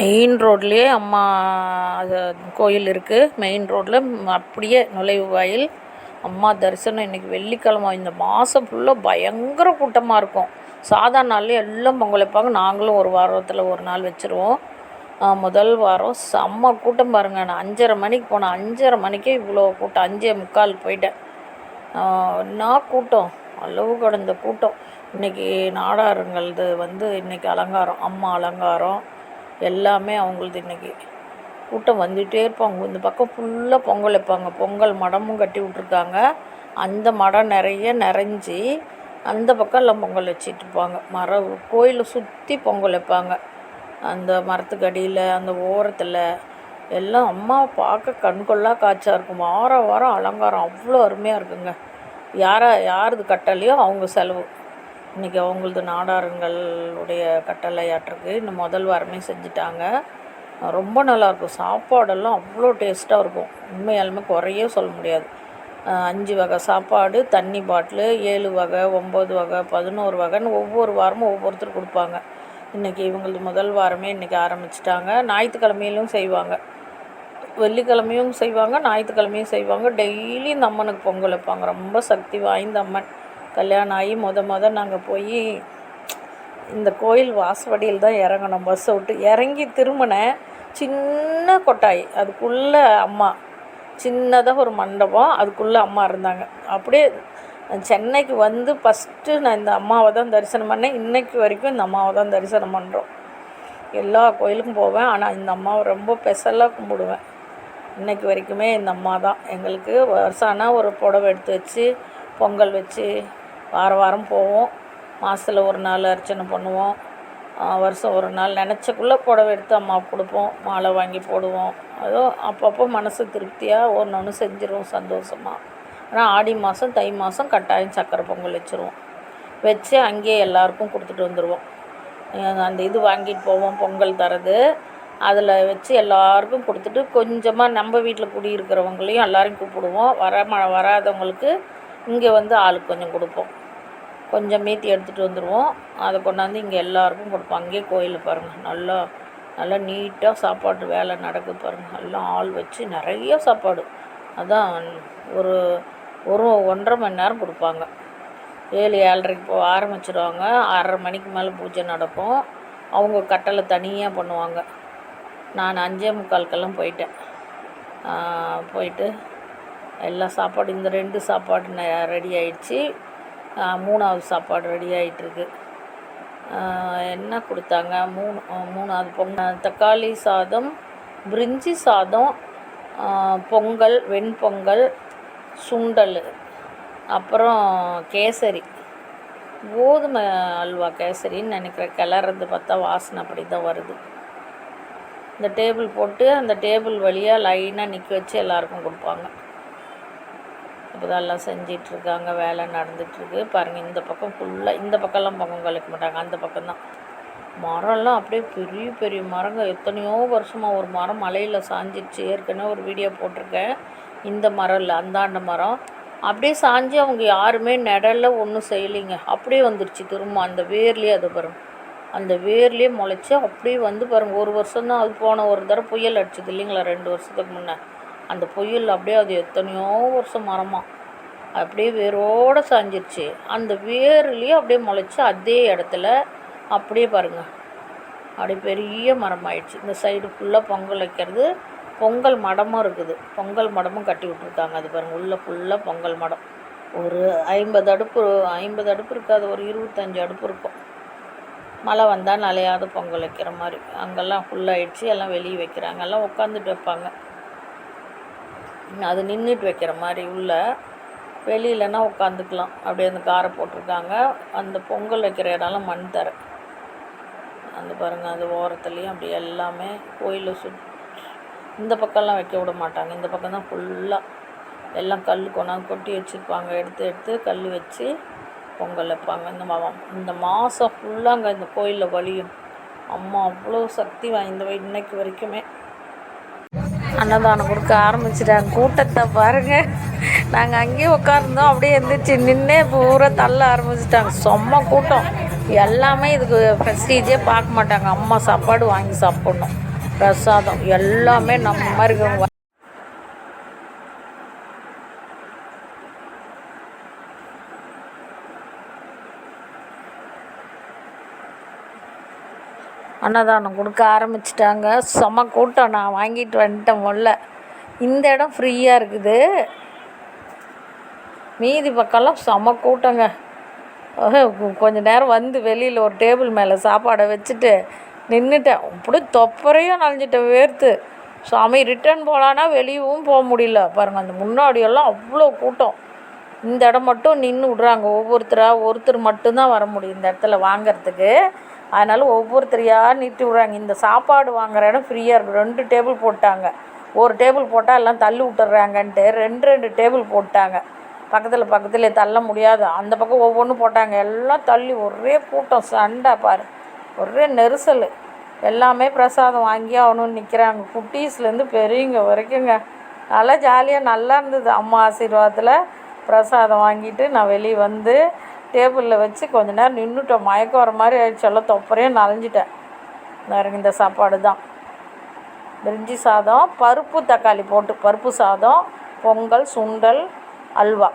Main ரோட்லேயே அம்மா அது கோயில் இருக்குது மெயின் ரோட்டில் அப்படியே நுழைவு வாயில் அம்மா தரிசனம். இன்றைக்கி வெள்ளிக்கிழமை இந்த மாதம் ஃபுல்லாக பயங்கர கூட்டமாக இருக்கும். சாதா நாள்லேயே எல்லாம் பொங்கல் வைப்பாங்க. நாங்களும் ஒரு வாரத்தில் ஒரு நாள் வச்சுருவோம். முதல் வாரம் செம்ம கூட்டம் பாருங்கள் நான் அஞ்சரை மணிக்கு போனேன் அஞ்சரை மணிக்கே இவ்வளோ கூட்டம். அஞ்சே முக்கால் போயிட்டேன். என்ன கூட்டம்? அளவு கடந்த கூட்டம். இன்றைக்கி நாடாருங்களது வந்து இன்றைக்கி அலங்காரம். அம்மா அலங்காரம். எல்லாமே அவங்களது இன்றைக்கி கூட்டம் வந்துகிட்டே இருப்பாங்க இந்த பக்கம் ஃபுல்லாக பொங்கல் வைப்பாங்க. பொங்கல் மடமும் கட்டி விட்ருக்காங்க அந்த மடம் நிறைய நிறைஞ்சி அந்த பக்கம் எல்லாம் பொங்கல் வச்சிட்டு இருப்பாங்க. மரம் கோயிலை சுற்றி பொங்கல் வைப்பாங்க. அந்த மரத்துக்கு அடியில் அந்த ஓரத்தில் எல்லாம் அம்மா பார்க்க கண்கொள்ளா காய்ச்சா இருக்கும். வாரம் வாரம் அலங்காரம் அவ்வளோ அருமையாக இருக்குங்க. யாரா யாருது கட்டளையோ அவங்க செலவு. இன்றைக்கி அவங்களது நாடாருங்களுடைய கட்டளையாட்டிருக்கு இன்னும் முதல் வாரமே செஞ்சுட்டாங்க. ரொம்ப நல்லாயிருக்கும். சாப்பாடெல்லாம் அவ்வளோ டேஸ்ட்டாக இருக்கும். உண்மையாலுமே குறையே சொல்ல முடியாது. அஞ்சு வகை சாப்பாடு தண்ணி பாட்டிலு ஏழு வகை ஒம்பது வகை பதினோரு வகைன்னு ஒவ்வொரு வாரமும் ஒவ்வொருத்தர் கொடுப்பாங்க. இன்றைக்கி இவங்களது முதல் வாரமே இன்றைக்கி ஆரம்பிச்சிட்டாங்க. ஞாயிற்றுக்கிழமையிலும் செய்வாங்க. வெள்ளிக்கிழமையும் செய்வாங்க ஞாயிற்றுக்கிழமையும் செய்வாங்க. டெய்லி இந்த அம்மனுக்கு பொங்கல் வைப்பாங்க. ரொம்ப சக்தி வாய்ந்த அம்மன். கல்யாணம் ஆகி மொத மொதல் நாங்கள் போய் இந்த கோயில் வாசவடியில் தான் இறங்கணும் பஸ்ஸை விட்டு இறங்கி திரும்பினேன் சின்ன கொட்டாய். அதுக்குள்ளே அம்மா. சின்னதாக ஒரு மண்டபம். அதுக்குள்ளே அம்மா இருந்தாங்க. அப்படியே சென்னைக்கு வந்து ஃபஸ்ட்டு நான் இந்த அம்மாவை தான் தரிசனம் பண்ணேன். இன்றைக்கு வரைக்கும் இந்த அம்மாவை தான் தரிசனம் பண்ணுறோம் எல்லா கோயிலுக்கும் போவேன். ஆனால் இந்த அம்மாவை ரொம்ப ஸ்பெஷலாக கும்பிடுவேன். இன்றைக்கு வரைக்குமே இந்த அம்மா தான். எங்களுக்கு வருஷம் ஆனால் ஒரு புடவை எடுத்து வச்சு பொங்கல் வச்சு வாரம் வாரம் போவோம். மாதத்துல ஒரு நாள் அர்ச்சனை பண்ணுவோம். வருஷம் ஒரு நாள் நினச்சக்குள்ளே புடவை எடுத்து அம்மாவுக்கு கொடுப்போம். மாலை வாங்கி போடுவோம். அதுவும் அப்பப்போ மனசு திருப்தியாக ஒன்று ஒன்று செஞ்சிருவோம் சந்தோஷமாக ஆனால் ஆடி மாதம் தை மாதம் கட்டாயம் சக்கரை பொங்கல் வச்சுருவோம். வச்சு அங்கேயே எல்லாருக்கும் கொடுத்துட்டு வந்துடுவோம் அந்த இது வாங்கிட்டு போவோம் பொங்கல் தரது. அதில் வச்சு எல்லாருக்கும் கொடுத்துட்டு கொஞ்சமாக நம்ம வீட்டில் குடியிருக்கிறவங்களையும் எல்லோரையும் கூப்பிடுவோம். வர ம வராதவங்களுக்கு இங்கே வந்து ஆளுக்கு கொஞ்சம் கொடுப்போம். கொஞ்சம் மீத்தி எடுத்துகிட்டு வந்துடுவோம் அதை கொண்டாந்து இங்கே எல்லாருக்கும் கொடுப்போம். அங்கேயே கோயிலில் பாருங்கள் நல்லா நல்லா நீட்டாக சாப்பாட்டு வேலை நடக்குது பாருங்கள் எல்லாம் ஆள் வச்சு நிறைய சாப்பாடு. அதான் ஒரு ஒரு ஒன்றரை மணி நேரம் கொடுப்பாங்க. ஏழு ஏழரைக்கு போ ஆரம்பிச்சிடுவாங்க ஆறரை மணிக்கு மேலே பூஜை நடக்கும். அவங்க கட்டளை தனியாக பண்ணுவாங்க. நான் அஞ்சே முக்காலுக்கெல்லாம் போயிட்டேன். போயிட்டு எல்லா சாப்பாடு இந்த ரெண்டு சாப்பாடு ரெடி ஆயிடுச்சு. மூணாவது சாப்பாடு ரெடி ஆகிட்டுருக்கு என்ன கொடுத்தாங்க? மூணு மூணாவது பொங்கல் தக்காளி சாதம் பிரிஞ்சி சாதம் பொங்கல் வெண்பொங்கல் சுண்டல் அப்புறம் கேசரி. கோதுமை அல்வா கேசரின்னு நினைக்கிறேன் கிளறது பார்த்தா வாசனை அப்படி தான் வருது. இந்த டேபிள் போட்டு அந்த டேபிள் வழியாக லைனாக நிற்க வச்சு எல்லாருக்கும் கொடுப்பாங்க. இப்போதெல்லாம் தான் எல்லாம் செஞ்சிட்ருக்காங்க வேலை நடந்துகிட்ருக்கு பாருங்கள் இந்த பக்கம் ஃபுல்லாக இந்த பக்கம்லாம் பக்கம் கழிக்க மாட்டாங்க. அந்த பக்கம்தான். மரம்லாம் அப்படியே பெரிய பெரிய மரங்க. எத்தனையோ வருஷமாக ஒரு மரம் மலையில் சாஞ்சிடுச்சு ஏற்கனவே ஒரு வீடியோ போட்டிருக்கேன். இந்த மரம் இல்லை அந்தாண்ட மரம். அப்படியே சாஞ்சு அவங்க யாருமே நிழலில் ஒன்றும் செய்யலைங்க. அப்படியே வந்துடுச்சு திரும்ப அந்த வேர்லேயே அது வரும் அந்த வேர்லேயே முளைச்சி அப்படியே வந்து பாருங்கள் ஒரு வருஷம் தான் அது போன ஒரு தடவை புயல் அடிச்சது இல்லைங்களா? ரெண்டு வருஷத்துக்கு முன்னே. அந்த புயல் அப்படியே அது எத்தனையோ வருஷம் மரமாக அப்படியே வேரோடு சாஞ்சிருச்சு. அந்த வேர்லேயே அப்படியே முளைச்சி அதே இடத்துல அப்படியே பாருங்கள் அப்படியே பெரிய மரம் ஆயிடுச்சு இந்த சைடு ஃபுல்லாக பொங்கல் வைக்கிறது பொங்கல் மடமும் இருக்குது. பொங்கல் மடமும் கட்டி விட்ருக்காங்க அது பாருங்கள் உள்ளே ஃபுல்லாக பொங்கல் மடம். ஒரு ஐம்பது அடுப்பு ஐம்பது அடுப்பு இருக்காது ஒரு இருபத்தஞ்சி அடுப்பு இருக்கும். மழை வந்தால் நலையாத பொங்கல் வைக்கிற மாதிரி. அங்கெல்லாம் ஃபுல்லாகிடுச்சு எல்லாம் வெளியே வைக்கிறாங்க. எல்லாம் உட்காந்துட்டு வைப்பாங்க. அது நின்றுட்டு வைக்கிற மாதிரி உள்ள வெளியிலனா உட்காந்துக்கலாம் அப்படியே அந்த காரை போட்டிருக்காங்க. அந்த பொங்கல் வைக்கிற இடம்லாம் மண் தர. அந்த பாருங்கள் அந்த ஓரத்துலேயும் அப்படி எல்லாமே கோயிலை சு இந்த பக்கம்லாம் வைக்க விட மாட்டாங்க. இந்த பக்கம் தான் ஃபுல்லாக எல்லாம் கல் கொண்டாந்து கொட்டி வச்சுருப்பாங்க. எடுத்து எடுத்து கல் வச்சு பொங்கல் வைப்பாங்க. இந்த மா இந்த மாதம் ஃபுல்லாக அங்கே இந்த கோயிலில் வழியும். அம்மா அவ்வளோ சக்தி வாய்ந்த இன்னைக்கு வரைக்குமே. அன்னதானம் கொடுக்க ஆரம்பிச்சிட்டாங்க. கூட்டத்தை பாருங்கள் நாங்கள் அங்கேயே உட்காந்துருந்தோம் அப்படியே எழுந்திரிச்சு நின்று பூரா தள்ள ஆரம்பிச்சிட்டாங்க. செம்ம கூட்டம். எல்லாமே இதுக்கு ப்ரெஸ்டீஜே பார்க்க மாட்டாங்க. அம்மா சாப்பாடு வாங்கி சாப்பிட்ணும். பிரசாதம். எல்லாமே நம்ம மாதிரி இருக்கிறவங்க அன்னதானம் கொடுக்க ஆரம்பிச்சிட்டாங்க. செம கூட்டம். நான் வாங்கிட்டு வந்துட்டேன் முதல்ல. இந்த இடம் ஃப்ரீயாக இருக்குது. மீதி பக்கம்லாம் செம கூட்டங்க. கொஞ்ச நேரம் வந்து வெளியில் ஒரு டேபிள் மேலே சாப்பாடை வச்சுட்டு நின்றுட்டேன் அப்படி தொப்பரையும் நனைஞ்சிட்டேன் வேர்த்து. சாமி ரிட்டர்ன் போகலான்னா வெளியவும் போக முடியல. பாருங்கள் அந்த முன்னாடியெல்லாம் அவ்வளோ கூட்டம். இந்த இடம் மட்டும் நின்று விட்றாங்க. ஒவ்வொருத்தராக ஒருத்தர் மட்டும்தான் வர முடியும் இந்த இடத்துல வாங்குறதுக்கு. அதனால் ஒவ்வொருத்தரையாக நிறுத்தி விட்றாங்க. இந்த சாப்பாடு வாங்குற இடம் ஃப்ரீயாக இருக்கும் ரெண்டு டேபிள் போட்டாங்க. ஒரு டேபிள் போட்டால் எல்லாம் தள்ளி விட்டுறாங்கன்ட்டு ரெண்டு ரெண்டு டேபிள் போட்டாங்க. பக்கத்தில் பக்கத்தில் தள்ள முடியாது. அந்த பக்கம் ஒவ்வொன்றும் போட்டாங்க. எல்லாம் தள்ளி ஒரே கூட்டம் சண்டை பாரு. ஒரே நெரிசல். எல்லாமே பிரசாதம் வாங்கி ஆகணும்னு நிற்கிறாங்க குட்டீஸ்லேருந்து பெரியவங்க வரைக்குங்க நல்லா ஜாலியாக நல்லா இருந்தது. அம்மா ஆசீர்வாதத்தில் பிரசாதம் வாங்கிட்டு நான் வெளியே வந்து டேபிளில் வச்சு கொஞ்ச நேரம் நின்றுட்டோம் மயக்கம் வர மாதிரி ஆயிடுச்சு. எல்லாம் தொப்பரையும் நனைஞ்சிட்டேன். பாருங்க இந்த சாப்பாடு தான். பிரிஞ்சி சாதம் பருப்பு தக்காளி போட்டு பருப்பு சாதம் பொங்கல் சுண்டல் அல்வா.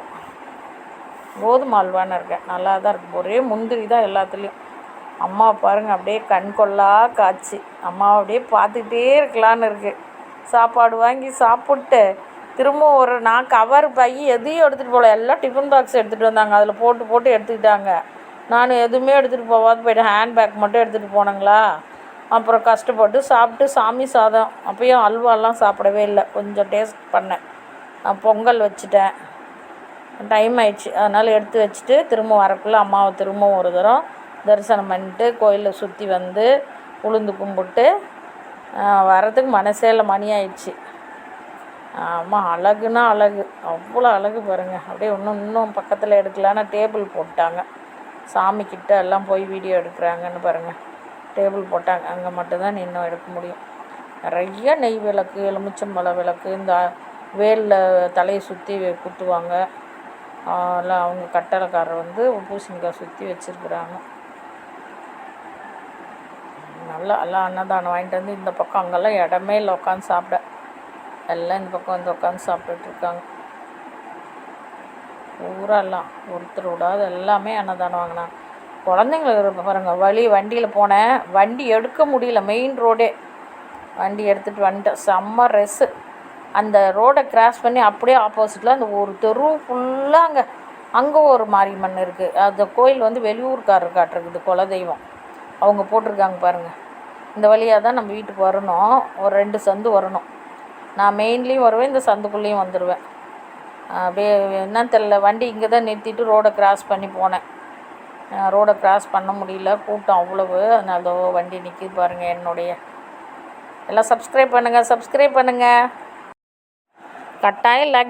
கோதுமை அல்வான்னு இருக்கேன். நல்லா தான் இருக்குது ஒரே முந்திரி தான் எல்லாத்துலேயும். அம்மா பாருங்க அப்படியே கண் கொள்ளா காய்ச்சி அம்மாவை அப்படியே பார்த்துக்கிட்டே இருக்கலான்னு இருக்குது சாப்பாடு வாங்கி சாப்பிட்டு திரும்ப ஒரு நான் கவர் பை எதையும் எடுத்துகிட்டு போகல. எல்லாம் டிஃபன் பாக்ஸ் எடுத்துகிட்டு வந்தாங்க. அதில் போட்டு போட்டு எடுத்துக்கிட்டாங்க. நான் எதுவுமே எடுத்துகிட்டு போகாது போய்ட்டு ஹேண்ட் பேக் மட்டும் எடுத்துகிட்டு போனங்களா? அப்புறம் கஷ்டப்பட்டு சாப்பிட்டு சாமி சாதம். அப்பயும் அல்வாலாம் சாப்பிடவே இல்லை. கொஞ்சம் டேஸ்ட் பண்ணேன். நான் பொங்கல் வச்சுட்டேன். டைம் ஆயிடுச்சு. அதனால் எடுத்து வச்சுட்டு திரும்ப வரக்குள்ளே அம்மாவை திரும்பவும் ஒரு தரம் தரிசனம் பண்ணிட்டு கோயிலில் சுற்றி வந்து உளுந்து கும்பிட்டு வரதுக்கு மனசே இல்லை. மணி ஆயிடுச்சு. ஆமாம் அழகுனா அழகு. அவ்வளோ அழகு பாருங்கள் அப்படியே இன்னும் இன்னும் பக்கத்தில் எடுக்கலான்னு டேபிள் போட்டாங்க. சாமி கிட்ட எல்லாம் போய் வீடியோ எடுக்கிறாங்கன்னு பாருங்கள் டேபிள் போட்டாங்க. அங்கே மட்டும்தான் நின்று எடுக்க முடியும். நிறைய நெய் விளக்கு எலுமிச்சம்பழ விளக்கு இந்த வேலில் தலையை சுற்றி குத்துவாங்க. எல்லாம் அவங்க கட்டளைக்காரர் வந்து பூசணிக்காய் சுற்றி வச்சுருக்குறாங்க. நல்லா எல்லாம் அன்னதானம் வாங்கிட்டு வந்து இந்த பக்கம் அங்கெல்லாம் இடமே இல்லை உட்காந்து சாப்பிட. எல்லாம் இந்த பக்கம் வந்து உட்காந்து சாப்பிட்டுட்டு இருக்காங்க ஒருத்தர் விடாது எல்லாமே அன்னதானம் வாங்கினாங்க. குழந்தைங்களுக்கு பாருங்க வழி வண்டியில் போனேன். வண்டி எடுக்க முடியல மெயின் ரோடே வண்டி எடுத்துகிட்டு வந்துட்டேன். செம்ம ரெஸ்ஸு அந்த ரோடை கிராஸ் பண்ணி அப்படியே ஆப்போசிட்டில் அந்த ஒரு தெரு ஃபுல்லாக அங்கே அங்கே ஒரு மாரியம்மன் இருக்குது அந்த கோயில் வந்து வெளியூர்காரர் காட்டுருக்குது குலதெய்வம். அவங்க போட்டிருக்காங்க பாருங்கள் இந்த வழியாக தான் நம்ம வீட்டுக்கு வரணும். ஒரு ரெண்டு சந்து வரணும். நான் மெயின்லேயும் வருவேன் இந்த சந்துக்குள்ளேயும் வந்துடுவேன் அப்படியே என்னன்னு தெரில வண்டி இங்கே தான் நிறுத்திட்டு ரோடை கிராஸ் பண்ணி போனேன். ரோடை கிராஸ் பண்ண முடியல. கூட்டம் அவ்வளவு. அதனால அதோ வண்டி நிற்கிது பாருங்கள் என்னுடைய. எல்லாம் சப்ஸ்கிரைப் பண்ணுங்கள் சப்ஸ்கிரைப் பண்ணுங்கள் கட்டாயம் லைக்